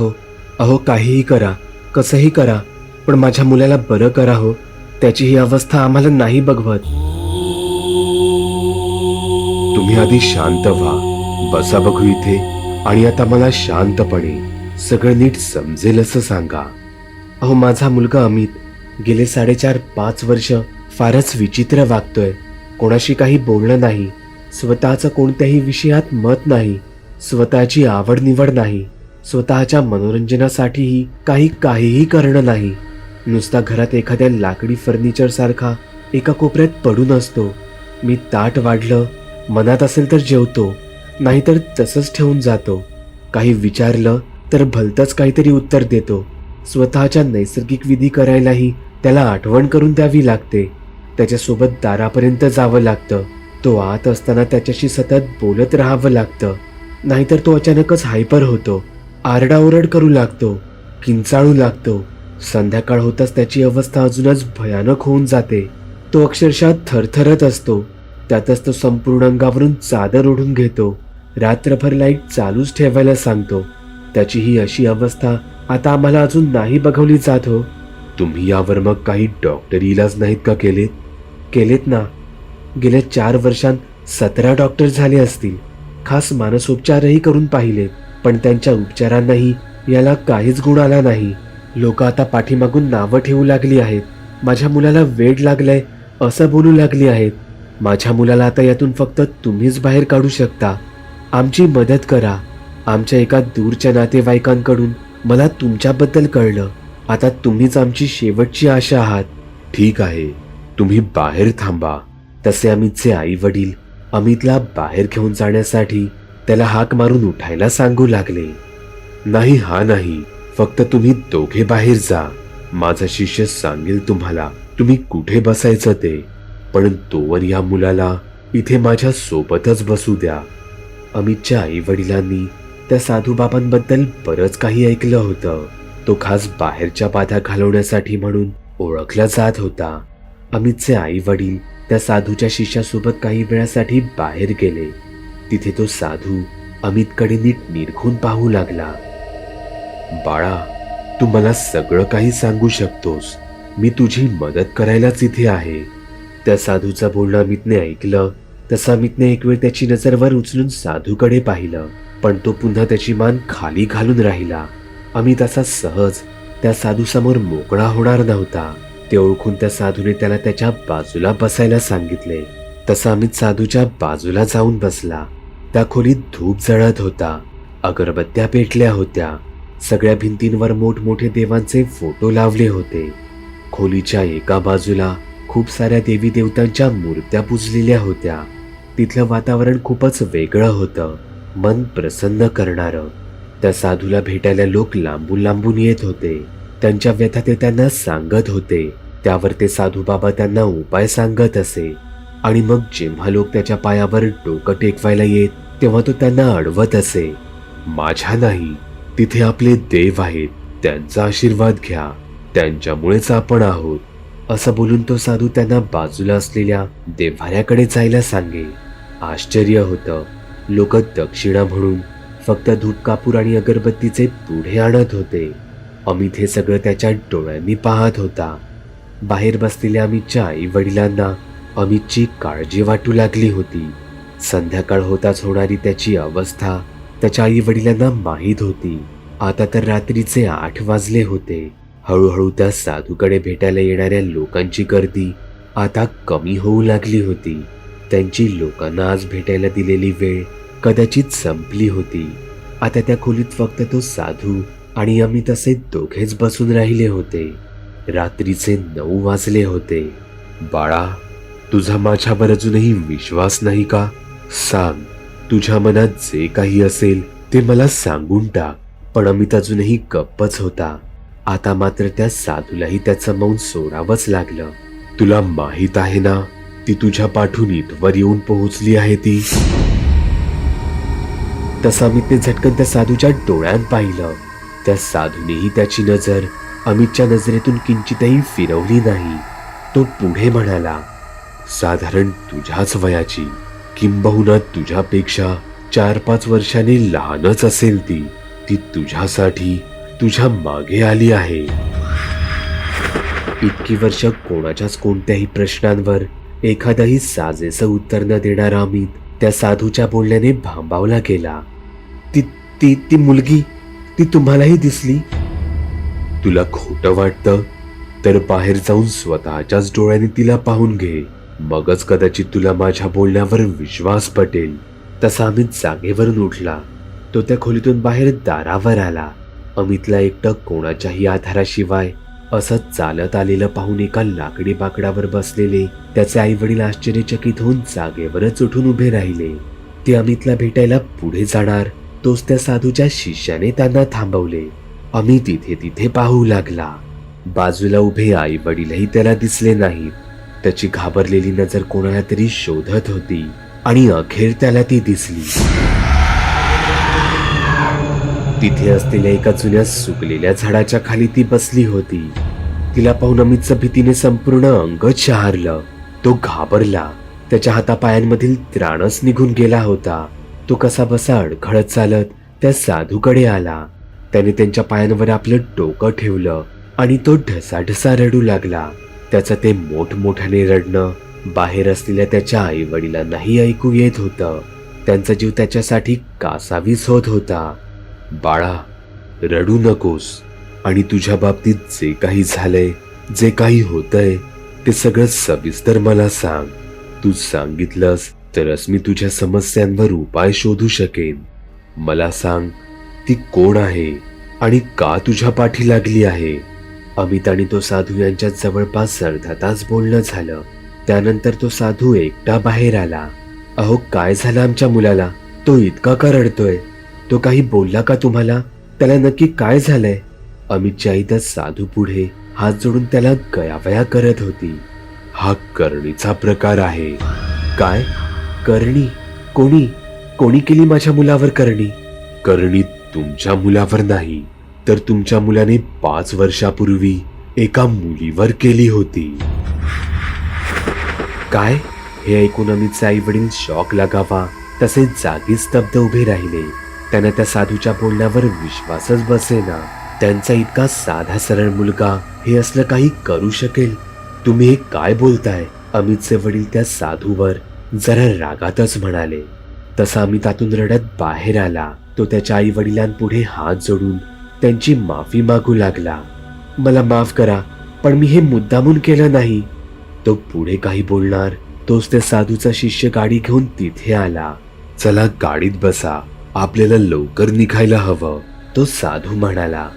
अहो अहो काहीही करा कसंही करा पण माझ्या मुलाला बरं करा हो. त्याची ही अवस्था आम्हाला नाही बघवत. तुम्ही आधी शांत व्हा बसा बघू इथे आणि आता मला शांतपणे सगळं नीट समजेल असं सांगा. अहो माझा मुलगा अमित गेले साडेचार पाच वर्ष फारच विचित्र वागतोय. कोणाशी काही बोलणं नाही. स्वतःचं कोणत्याही विषयात मत नाही. स्वतःची आवड निवड नाही. स्वतःच्या मनोरंजनासाठीही काही काहीही करणं नाही. नुसता घरात एखाद्या लाकडी फर्निचर सारखा एका कोपऱ्यात पडून असतो. मी ताट वाढलं मनात असेल तर जेवतो नाहीतर तसंच ठेवून जातो. काही विचारलं तर भलतंच काहीतरी उत्तर देतो. स्वतःच्या नैसर्गिक विधी करायलाही त्याला आठवण करून द्यावी लागते. त्याच्यासोबत दारापर्यंत जावं लागतं. तो आत असताना त्याच्याशी सतत बोलत राहावं लागतं. नाहीतर तो अचानकच हायपर होतो. आरडाओरड करू लागतो किंचाळू लागतो. संध्याकाळ होताच त्याची अवस्था अजूनच भयानक होऊन जाते. तो अक्षरशः थरथरत असतो. त्यातच तो संपूर्ण अंगावरून चादर ओढून घेतो. रात्रभर लाइट चालूच ठेवायला सांगतो. त्याची ही अशी अवस्था आता आम्हाला अजून नाही बघवली जात हो. तुम्ही यावर मग काही डॉक्टर इलाज नाहीत का केलेत? केलेत ना. गेल्या चार वर्षांत सतरा डॉक्टर झाले असतील. खास मानसोपचारही करून पाहिलेत. पण त्यांच्या उपचारांनाही याला काहीच गुण आला नाही. लोक आता पाठीमागून नावं ठेवू लागली आहेत. माझ्या मुलाला वेड लागलंय असं बोलू लागली आहेत. माझ्या मुलाला आता यातून फक्त तुम्हीच बाहेर काढू शकता. आमची मदत करा. आमच्या एका दूरच्या नातेवाईकांकडून मला तुमच्याबद्दल कळलं. आता तुम्हीच आमची शेवटची आशा आहात. ठीक आहे. तुम्ही बाहेर थांबा. तसे अमितचे आई वडील अमितला बाहेर घेऊन जाण्यासाठी त्याला हाक मारून उठायला सांगू लागले. नाही हा नाही फक्त तुम्ही दोघे बाहेर जा. माझा शिष्य सांगेल तुम्हाला तुम्ही कुठे बसायचं ते. पण तोवर या मुलाला इथे माझ्या सोबतच बसू द्या. अमितच्या आई वडिलांनी त्या साधूबाबांबद्दल बरंच काही ऐकलं होतं. तो खास बाहेरच्या बाधा घालवण्यासाठी म्हणून ओळखला जात होता. अमितचे आई वडील त्या साधूच्या शिष्यासोबत काही वेळासाठी बाहेर गेले. तिथे तो साधू अमितकडे नीट निरखून पाहू लागला. बाळा तू मला सगळं काही सांगू शकतोस. मी तुझी मदत करायलाच इथे आहे. त्या साधूचं बोलणं अमितने ऐकलं. तसा अमितने एक वेळ त्याची नजर वर उचलून साधूकडे पाहिलं. पण तो पुन्हा त्याची मान खाली घालून राहिला. अमित असा सहज त्या साधू समोर मोकळा होणार नव्हता. ते ओळखून त्या साधूने त्याला त्याच्या बाजूला बसायला सांगितले. तसा अमित साधूच्या बाजूला जाऊन बसला. त्या खोलीत धूप जळत होता. अगरबत्त्या पेटल्या होत्या. सगळ्या भिंतींवर मोठमोठे देवांचे फोटो लावले होते. खोलीच्या एका बाजूला खूप साऱ्या देवी देवतांच्या मूर्त्या पुजलेल्या होत्या. तिथलं वातावरण खूपच वेगळं होतं. मन प्रसन्न करणारं. त्या साधूला भेटायला लोक लांबून लांबून येत होते. त्यांच्या व्यथा ते त्यांना सांगत होते. त्यावर ते साधू बाबा त्यांना उपाय सांगत असे. आणि मग जेव्हा लोक त्याच्या पायावर डोकं टेकवायला येत तेव्हा तो त्यांना अडवत असे माझ्या नाही तिथे आपले देव आहेत त्यांचा आशीर्वाद घ्या त्यांच्यामुळेच आपण आहोत. असं बोलून तो साधू त्यांना बाजूला असलेल्या देव्हाऱ्याकडे जायला सांगे. आश्चर्य होतं. लोक दक्षिणा म्हणून फक्त धूप कापूर आणि अगरबत्तीचे पुढे आणत होते. अमित हे सगळं त्याच्या डोळ्यांनी पाहत होता. बाहेर बसलेल्या अमितच्या आई वडिलांना अमितची काळजी वाटू लागली होती. संध्याकाळ होताच होणारी त्याची अवस्था त्याच्या आई वडिलांना माहीत होती. आता तर रात्रीचे आठ वाजले होते. हळूहळू त्या साधूकडे भेटायला येणाऱ्या लोकांची गर्दी आता कमी होऊ लागली होती. त्यांची लोकांना आज भेटायला दिलेली वेळ कदाचित संपली होती. आता त्या खोलीत फक्त तो साधू आणि अमित असे दोघेच बसून राहिले होते. रात्रीचे नऊ वाजले होते. बाळा तुझा माझ्यावर अजूनही विश्वास नाही का? सांग. तुझ्या मनात जे काही असेल ते मला सांगून टाक. पण अमित अजूनही गप्पच होता. आता मात्र त्या साधूलाही त्याचं मौन सोडावंच लागलं. तुला माहीत आहे ना ती तुझ्या पाठून इथवर येऊन पोहोचली आहे ती. तसं अमितने झटकन त्या साधूच्या डोळ्यात पाहिलं. त्या साधूनेही त्याची नजर अमितच्या नजरेतून किंचितही फिरवली नाही. तो पुढे म्हणाला साधारण तुझ्याच वयाची किंबहुना तुझ्यापेक्षा चार पाच वर्षांनी लहानच असेल ती ती तुझ्यासाठी तुझ्या मागे आली आहे. इतकी वर्ष कोणाच्याच कोणत्याही प्रश्नांवर एखादाही साजेसं उत्तर न देणारा अमित त्या साधूच्या बोलण्याने भांबावला गेला. ती ती ती मुलगी ती तुम्हालाही दिसली? तुला खोटं वाटतं? तर बाहेर जाऊन स्वतःच्याच डोळ्याने तिला पाहून घे. मगच कदाचित तुला माझ्या बोलण्यावर विश्वास पटेल. तसा अमित जागेवरून उठला. तो त्या खोलीतून बाहेर दारावर आला. अमितला एकटं कोणाच्याही आधाराशिवाय असं चालत आलेलं पाहून एका लाकडी बाकडावर बसलेले त्याचे आई वडील आश्चर्यचकित होऊन जागेवरच उठून उभे राहिले. ते अमितला भेटायला पुढे जाणार तोच त्या साधूच्या शिष्याने त्यांना थांबवले. अमित इथे तिथे पाहू लागला. बाजूला उभे आई वडीलही त्याला दिसले नाहीत. त्याची घाबरलेली नजर कोणाला तरी शोधत होती आणि अखेर त्याला ती दिसली. तिथे असलेल्या एका जुन्या सुकलेल्या झाडाच्या खाली ती बसली होती. तिला पाहून अमितचं भीतीने संपूर्ण अंग शहारलं तो घाबरला. त्याच्या हातापायांमधील त्राणच निघून गेला होता. तो कसा बसा अडखळत चालत त्या साधूकडे आला. त्याने त्यांच्या पायांवर आपलं डोकं ठेवलं आणि तो ढसाढसा रडू लागला. त्याचं ते मोठमोठ्याने रडणं बाहेर असलेल्या त्याच्या आई वडिलांनाही ऐकू येत होतं. त्यांचा जीव त्याच्यासाठी कासावीस होत होता. बाळा रडू नकोस. आणि तुझ्या बाबतीत जे काही झालंय जे काही होतंय ते सगळं सविस्तर मला सांग. तू सांगितलंस तरच मी तुझ्या समस्यांवर उपाय शोधू शकेन. मला सांग ती कोण आहे आणि का तुझ्या पाठी लागली आहे? अमित आणि तो साधू यांच्यात जवळपास अर्धा तास बोलणं झालं. त्यानंतर तो साधू एकटा बाहेर आला. अहो काय झालं आमच्या मुलाला? तो इतका का रडतोय तो काही बोलला का तुम्हाला? त्याला नक्की काय झालंय? अमितच्या आई त्या साधू पुढे हात जोडून त्याला गयावया करत होती. हा करणीचा प्रकार आहे. काय? करणी? कोणी? कोणी केली माझ्या मुलावर करणी? करणी तुमच्या मुलावर नाही. तर तुमच्या मुलाने पाच वर्षापूर्वी एका मुलीवर केली होती. काय? हे ऐकून अमितचे आई वडील शॉक लागावा. तसे जागी स्तब्ध उभे राहिले. त्यांना त्या साधूच्या बोलण्यावर विश्वासच बसेना. त्यांचा इतका साधा सरळ मुलगा हे असलं काही करू शकेल? तुम्ही हे काय बोलताय? अमितचे वडील त्या साधूवर जरा रागातच म्हणाले. तसा अमितातून रडत बाहेर आला. तो त्याच्या आई वडिलांपुढे हात जोडून त्यांची माफी मागू लागला. मला माफ करा पण मी हे मुद्दामून केलं नाही. तो पुढे काही बोलणार तोच त्या साधूचा शिष्य गाडी घेऊन तिथे आला. चला गाडीत बसा आपल्याला लवकर निघायला हवं तो साधू म्हणाला.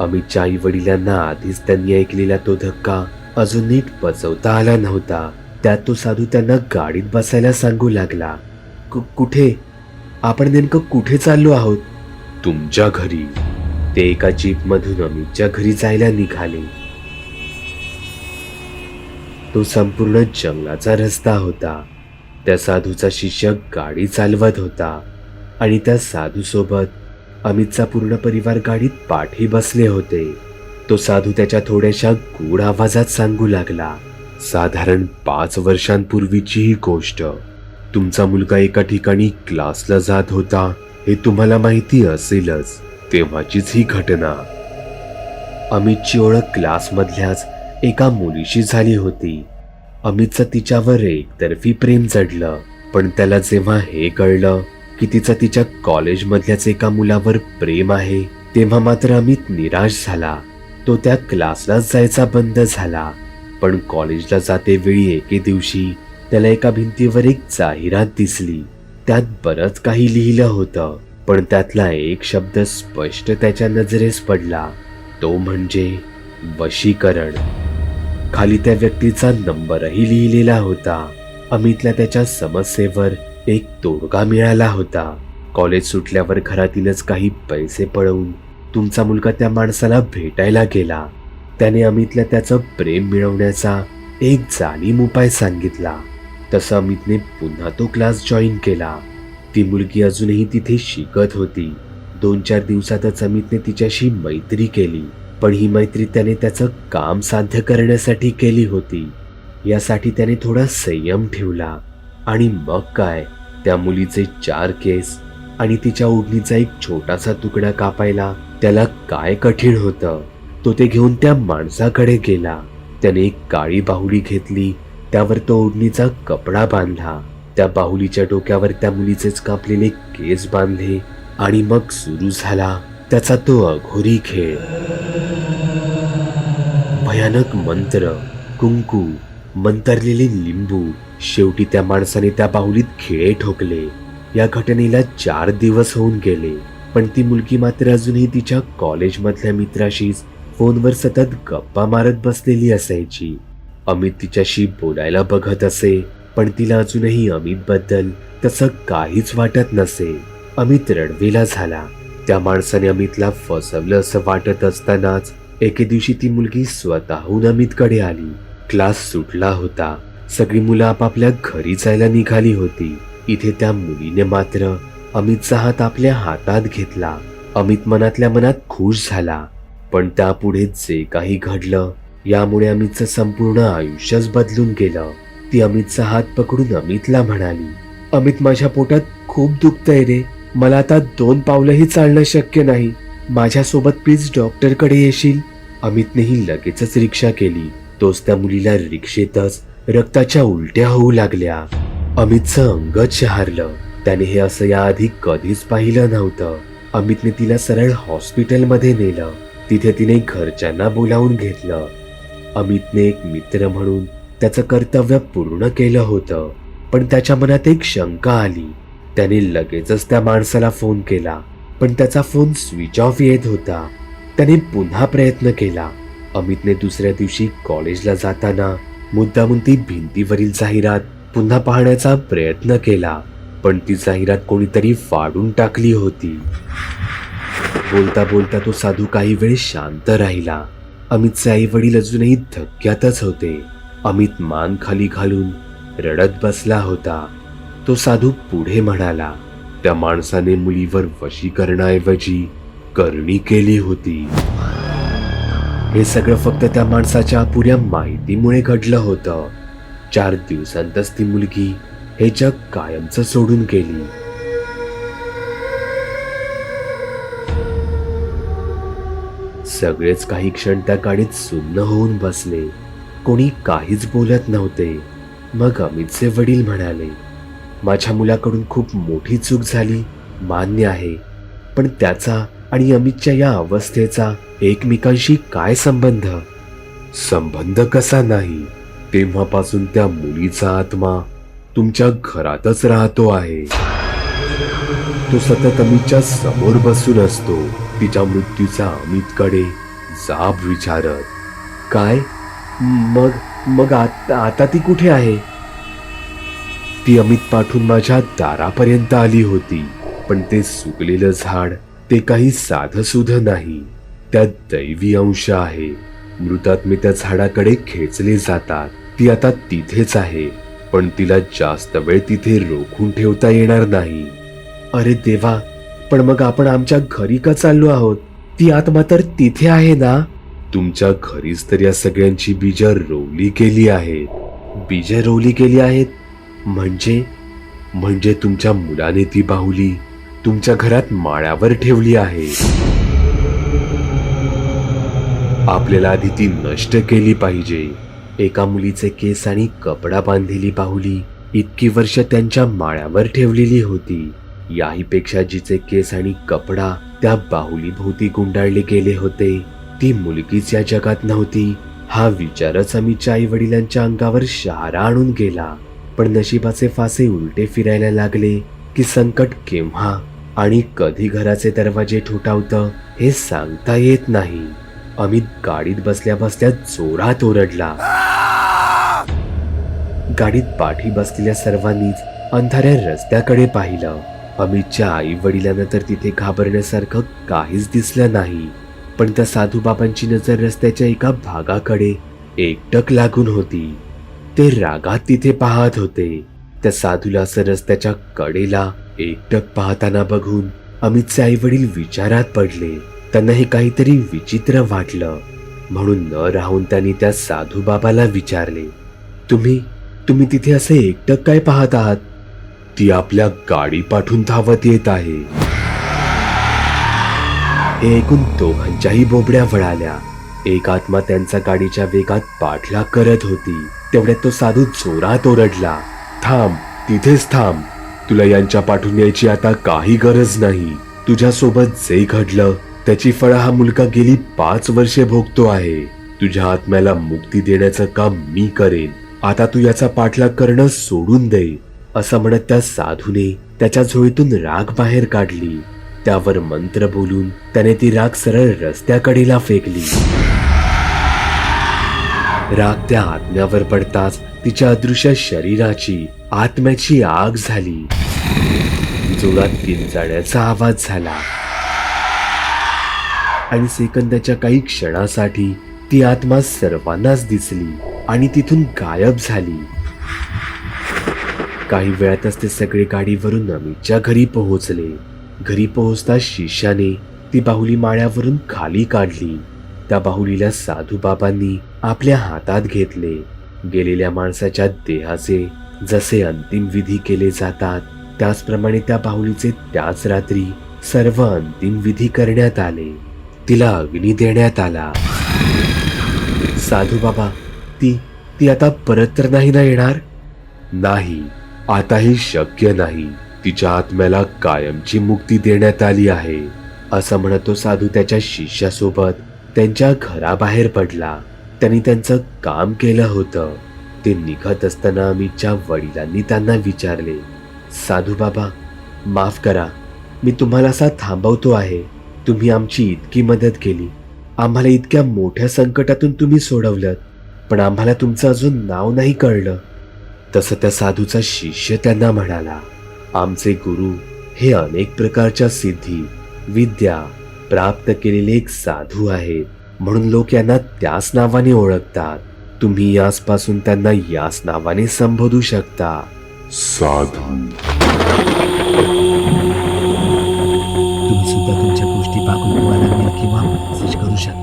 अमितच्या आई वडिलांना आधीच त्यांनी ऐकलेला तो धक्का अजून नीट पचवता आला नव्हता. त्यात तो साधू त्यांना गाडीत बसायला सांगू लागला. कुठे? आपण नेमकं कुठे चाललो आहोत? तुमच्या घरी. ते एका जीप मधून अमितच्या घरी जायला निघाले. तो संपूर्ण जंगलाचा रस्ता होता. त्या साधूचा शिष्य गाडी चालवत होता आणि त्या साधू सोबत अमितचा पूर्ण परिवार गाडीत पाठी बसले होते. तो साधू त्याच्या थोड्याशा गूढ आवाजात सांगू लागला साधारण पाच वर्षांपूर्वीची ही गोष्ट. तुमचा मुलगा एका ठिकाणी क्लासला जात होता हे तुम्हाला माहिती असेलच. तेव्हाचीच ही घटना. अमितची ओळख क्लासमधल्याच एका मुलीशी झाली होती. अमितचं तिच्यावर एकतर्फी प्रेम जडलं पण त्याला जेव्हा हे कळलं की तिचं तिच्या कॉलेजमधल्याच एका मुलावर प्रेम आहे तेव्हा मात्र अमित निराश झाला. तो त्या क्लासलाच जायचा बंद झाला. पण कॉलेजला जाते वेळी एके दिवशी त्याला एका भिंतीवर एक जाहिरात दिसली. त्यात बरंच काही लिहिलं होतं. पण त्यातला एक शब्द स्पष्ट त्याच्या नजरेस पडला. तो म्हणजे वशीकरण. खाली त्या व्यक्तीचा नंबरही लिहिलेला होता. अमितला त्याच्या समस्येवर एक तोडगा मिळाला होता. कॉलेज सुटल्यावर घरातीलच काही पैसे पळवून तुमचा मुलगा त्या माणसाला भेटायला गेला. त्याने अमितला त्याचं प्रेम मिळवण्याचा एक जाणीव उपाय सांगितला. तसं अमितने पुन्हा तो क्लास जॉईन केला. ती मुलगी अजूनही तिथे शिकत होती. दोन चार दिवसातच अमितने तिच्याशी मैत्री केली पण ही मैत्री त्याने त्याचं काम साध्य करण्यासाठी केली होती. यासाठी त्याने थोडा संयम ठेवला. आणि मग काय? त्या मुलीचे चार केस आणि तिच्या ओढणीचा एक छोटासा तुकडा कापायला त्याला काय कठीण होतं? तो ते घेऊन त्या माणसाकडे गेला. त्याने एक काळी बाहुली घेतली त्यावर तो ओढणीचा कपडा बांधला. त्या बाहुलीच्या डोक्यावर त्या मुलीचेच कापलेले केस बांधले आणि मग सुरू झाला त्याचा तो अघोरी खेळ. भयानक मंत्र कुंकू मंतरलेले लिंबू शेवटी त्या माणसाने त्या बाहुलीत खिळे ठोकले. या घटनेला चार दिवस होऊन गेले पण ती मुलगी मात्र अजूनही तिच्या कॉलेजमधल्या मित्राशीच फोनवर सतत गप्पा मारत बसलेली असायची. अमित तिच्याशी बोलायला बघत असे पण तिला अजूनही अमित बद्दल तसं काहीच वाटत नसे. अमित रडवेला झाला. त्या माणसाने अमितला फसवलं असं वाटत असतानाच एके दिवशी ती मुलगी स्वतःहून अमितकडे आली. क्लास सुटला होता. सगळी मुलं आपापल्या घरी जायला निघाली होती. इथे त्या मुलीने मात्र अमितचा हात आपल्या हातात घेतला. अमित मनातल्या मनात खुश झाला. पण त्यापुढे जे काही घडलं यामुळे अमितचं संपूर्ण आयुष्यच बदलून गेलं. ती अमितचा हात पकडून अमितला म्हणाली अमित माझ्या पोटात खूप दुखतंय रे. मला आता दोन पावलंही चालणं शक्य नाही. माझ्यासोबत प्लीज डॉक्टरकडे येशील. अमितनेही लगेचच रिक्षा केली. तोच त्या मुलीला रिक्षेतच रक्ताच्या उलट्या होऊ लागल्या. अमितचं अंगच शहारलं. त्याने हे असं याआधी कधीच पाहिलं नव्हतं. अमितने तिला सरळ हॉस्पिटलमध्ये नेलं. तिथे तिने घरच्यांना बोलावून घेतलं. अमितने एक मित्र म्हणून त्याचं कर्तव्य पूर्ण केलं होतं. पण त्याच्या मनात एक शंका आली. त्याने लगेचच त्या माणसाला फोन केला. पण त्याचा फोन स्विच ऑफ येत होता. त्याने पुन्हा प्रयत्न केला. अमितने दुसऱ्या दिवशी कॉलेजला जाताना मुद्दामून ती भिंतीवरील जाहिरात पुन्हा पाहण्याचा प्रयत्न केला. पण ती जाहिरात कोणीतरी फाडून टाकली होती. बोलता बोलता तो साधू काही वेळ शांत राहिला. अमितचे आई वडील अजूनही धक्क्यातच होते. अमित मान खाली घालून रडत बसला होता. तो साधू पुढे म्हणाला त्या माणसाने मुलीवर वशीकरणाऐवजी करणी केली होती. हे सगळं फक्त त्या माणसाच्या अपुऱ्या माहितीमुळे घडलं होतं. चार दिवसांतच ती मुलगी हे जग कायमचं सोडून गेली. सगळेच काही क्षण त्या गाडीत सुन्न होऊन बसले. कोणी काहीच बोलत नव्हते. मग अमितचे वडील म्हणाले माझ्या मुलाकडून खूप मोठी चूक झाली मान्य आहे. पण त्याचा आणि अमितच्या या अवस्थेचा एकमेकांशी काय संबंध? संबंध कसा नाही? तेव्हापासून त्या मुलीचा आत्मा तुमच्या घरातच राहतो आहे. तो सतत अमितच्या समोर बसून असतो. तिच्या मृत्यूचा अमितकडे जाब विचारत. काय? मग मग आता आता ती कुठे आहे? ती अमित पाठून माझ्या दारापर्यंत आली होती. पण ते सुकलेलं झाड ते काही साधसुध नाही. त्यात दैवी अंश आहे. मृतात्मे त्या झाडाकडे खेचले जातात. ती आता तिथेच आहे. पण तिला जास्त वेळ तिथे रोखून ठेवता येणार नाही. अरे देवा! पण मग आपण आमच्या घरी का चाललो आहोत? ती आत्मा तर तिथे आहे ना? तुमच्या घरीच तर या सगळ्यांची बीज रोवली गेली आहेत. बीज रोवली गेली आहेत? म्हणजे? म्हणजे तुमच्या मुलाने ती बाहुली तुमच्या घरात माळ्यावर ठेवली आहे. आपल्याला आधी ती नष्ट केली पाहिजे. एका मुलीचे केस आणि कपडा बांधलेली बाहुली इतकी वर्ष त्यांच्या माळ्यावर ठेवलेली होती. याही पेक्षा जिचे केस आणि कपडा त्या बाहुली भोवती गुंडाळले गेले होते ती मुलगीच या जगात नव्हती. हा विचारच अमितच्या आई वडिलांच्या अंगावर शहारा आणून गेला. पण नशिबाचे फासे उलटे फिरायला लागले की संकट केव्हा आणि कधी घराचे दरवाजे ठोठावतं हे सांगता येत नाही. अमित गाडीत बसल्या बसल्या जोरात ओरडला. गाडीत पाठी बसलेल्या सर्वांनीच अंधाऱ्या रस्त्याकडे पाहिलं. अमितच्या आई वडिलांना तर तिथे घाबरण्यासारखं काहीच दिसलं नाही. पण त्या साधू बाबांची नजर रस्त्याच्या एका भागाकडे एकटक लागून होती. ते रागात तिथे पाहत होते. त्या साधूला असं रस्त्याच्या कडेला एकटक पाहताना बघून अमितचे आई वडील विचारात पडले. त्यांना हे काहीतरी विचित्र वाटलं. म्हणून न राहून त्यांनी त्या साधू बाबाला विचारले तुम्ही तुम्ही तिथे असे एकटक काय पाहत आहात? ती आपल्या गाडी पाठून धावत येत आहे. हे ऐकून दोघांच्याही बोबड्या वळाल्या. एक आत्मा त्यांचा गाडीच्या वेगात पाठलाग करत होती. तेवढ्यात तो साधू जोरात ओरडला थांब तिथेच थांब. तुला यांच्या पाठून यायची आता काही गरज नाही. तुझ्या सोबत जे घडलं त्याची फळं हा मुलगा गेली पाच वर्षे भोगतो आहे. तुझ्या आत्म्याला मुक्ती देण्याचं काम मी करेन. आता तू याचा पाठलाग करणं सोडून दे. असं म्हणत त्या साधूने त्याच्या झोळीतून राग बाहेर काढली. त्यावर मंत्र बोलून त्याने ती राग सरळ रस्त्याकडेला फेकली. राग त्या आत्म्यावर पडताच तिच्या अदृश्य शरीराची आत्म्याची आग झाली. जोरात किंचाळ्याचा आवाज झाला. आणि सेकंदाच्या काही क्षणासाठी ती आत्मा सर्वांनाच दिसली आणि तिथून गायब झाली. काही वेळातच ते सगळे गाडीवरून अमितच्या घरी पोहोचले. घरी पोहोचता शिष्याने ती बाहुली माळ्यावरून खाली काढली. त्या बाहुलीला साधू बाबांनी आपल्या हातात घेतले. गेलेल्या माणसाच्या देहाचे जसे अंतिम विधी केले जातात त्याचप्रमाणे त्या बाहुलीचे त्याच रात्री सर्व अंतिम विधी करण्यात आले. तिला अग्नी देण्यात आला. साधू बाबा ती ती आता परत तर नाही ना येणार? नाही आता हे शक्य नाही. तिच्या आत्म्याला कायमची मुक्ती देण्यात आली आहे. असं म्हणत तो साधू त्याच्या शिष्यासोबत त्यांच्या घराबाहेर पडला. त्यांनी त्यांचं काम केलं होतं. ते निघत असताना अमितच्या वडिलांनी त्यांना विचारले साधू बाबा माफ करा. मी तुम्हाला असा थांबवतो आहे. तुम्ही आमची इतकी मदत केली. आम्हाला इतक्या मोठ्या संकटातून तुम्ही सोडवलं पण आम्हाला तुमचं अजून नाव नाही कळलं. तसं त्या साधूचा शिष्य त्यांना म्हणाला. आमचे गुरु हे अनेक प्रकारच्या सिद्धी विद्या प्राप्त केलेले एक साधू आहेत. म्हणून लोक यांना त्याच नावाने ओळखतात. तुम्ही याचपासून त्यांना याच नावाने संबोधू शकता. साधू तुम्ही सुद्धा तुमच्या गोष्टी मेल किंवा मेसेज करू शकता.